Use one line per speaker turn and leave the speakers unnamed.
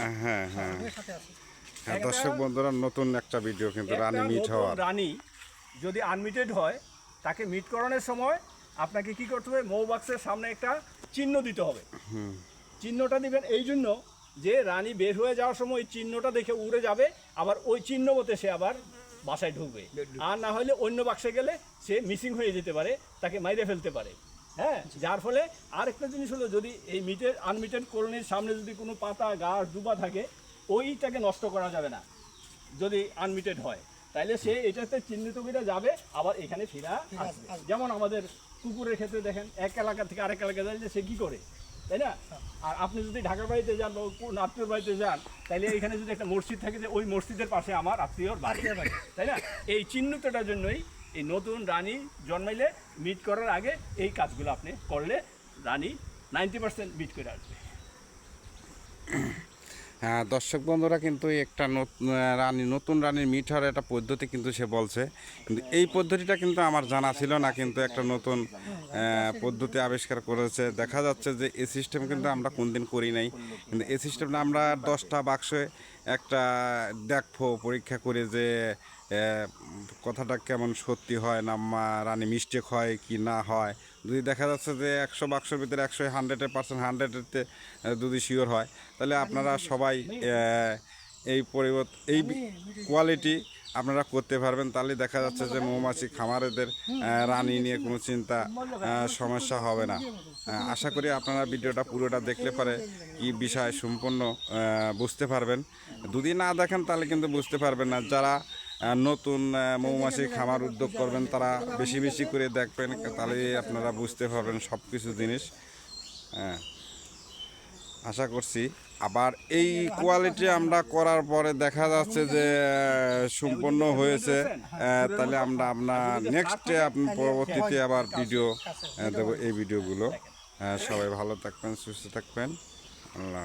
হ্যাঁ হ্যাঁ
আছে
হ্যাঁ দর্শক বন্ধুরা নতুন একটা ভিডিও কিন্তু রানী মিট হওয়ার।
রানী যদি আনমিটেড হয় তাকে মিট করানোর সময় আপনাকে কি করতে হবে? মৌবাক্সের সামনে একটা চিহ্ন দিতে হবে। চিহ্নটা দিবেন এই জন্য যে রানী বের হয়ে যাওয়ার সময় ওই চিহ্নটা দেখে উড়ে যাবে আবার ওই চিহ্ন মতে সে আবার বাসায় ঢুকবে। আর না হলে অন্য বাক্সে গেলে সে মিসিং হয়ে যেতে পারে তাকে মাইরে ফেলতে পারে। হ্যাঁ যার ফলে আরেকটা জিনিস হলো যদি এই মিটের আনমিটেড কলোনির সামনে যদি কোনো পাতা গাছ ডুবা থাকে ওইটাকে নষ্ট করা যাবে না যদি আনমিটেড হয়। তাইলে সে এটাতে চিহ্নিত করে যাবে আবার এখানে ফিরা আসবে।
আসবে।
যেমন আমাদের কুকুরের ক্ষেত্রে দেখেন এক এলাকা থেকে আরেক এলাকা যাইলে সে কী করে? তাই না? আর আপনি যদি ঢাকার বাড়িতে যান বা কোন আত্মীয়র বাড়িতে যান তাহলে এখানে যদি একটা মসজিদ থাকে যে ওই মসজিদের পাশে আমার আত্মীয়র বাড়ি। তাই না? এই চিহ্নিতটার জন্যই এই নতুন রানী জন্মাইলে মিট করার আগে এই কাজগুলো আপনি করলে রানী নাইনটি পার্সেন্ট মিট করে আসবে।
হ্যাঁ দর্শক বন্ধুরা, কিন্তু একটা রানী, নতুন রানীর মিট হওয়ার একটা পদ্ধতি কিন্তু সে বলছে। কিন্তু এই পদ্ধতিটা কিন্তু আমার জানা ছিল না, কিন্তু একটা নতুন পদ্ধতি আবিষ্কার করেছে। দেখা যাচ্ছে যে এই সিস্টেম কিন্তু আমরা কোনদিন করি নাই। কিন্তু এই সিস্টেমটা আমরা দশটা বাক্সে একটা দেখব পরীক্ষা করে যে কথাটা কেমন সত্যি হয় না মা রানী মিস্টেক হয় কি না হয়। যদি দেখা যাচ্ছে যে একশো বাক্সের ভিতরে একশো হান্ড্রেডের পার্সেন্ট হান্ড্রেডেতে যদি শিওর হয় তাহলে আপনারা সবাই এই পরিবর্তন এই কোয়ালিটি আপনারা করতে পারবেন। তাহলে দেখা যাচ্ছে যে মৌমাছি, খামারেদের রানী নিয়ে কোনো চিন্তা সমস্যা হবে না। আশা করি আপনারা ভিডিওটা পুরোটা দেখলে পারে কি বিষয় সম্পূর্ণ বুঝতে পারবেন। যদি না দেখেন, তাহলে কিন্তু বুঝতে পারবেন না। যারা নতুন মৌমাছি খামার উদ্যোগ করবেন, তারা বেশি বেশি করে দেখবেন, তাহলে আপনারা বুঝতে পারবেন সব কিছু জিনিস। হ্যাঁ। আশা করছি। আবার এই কোয়ালিটি আমরা করার পরে দেখা যাচ্ছে যে সম্পন্ন সম্পূর্ণ হয়েছে তাহলে আমরা আপনার নেক্সটে আপনি পরবর্তীতে আবার ভিডিও দেবো এই ভিডিওগুলো সবাই ভালো থাকবেন, সুস্থ থাকবেন। আল্লাহ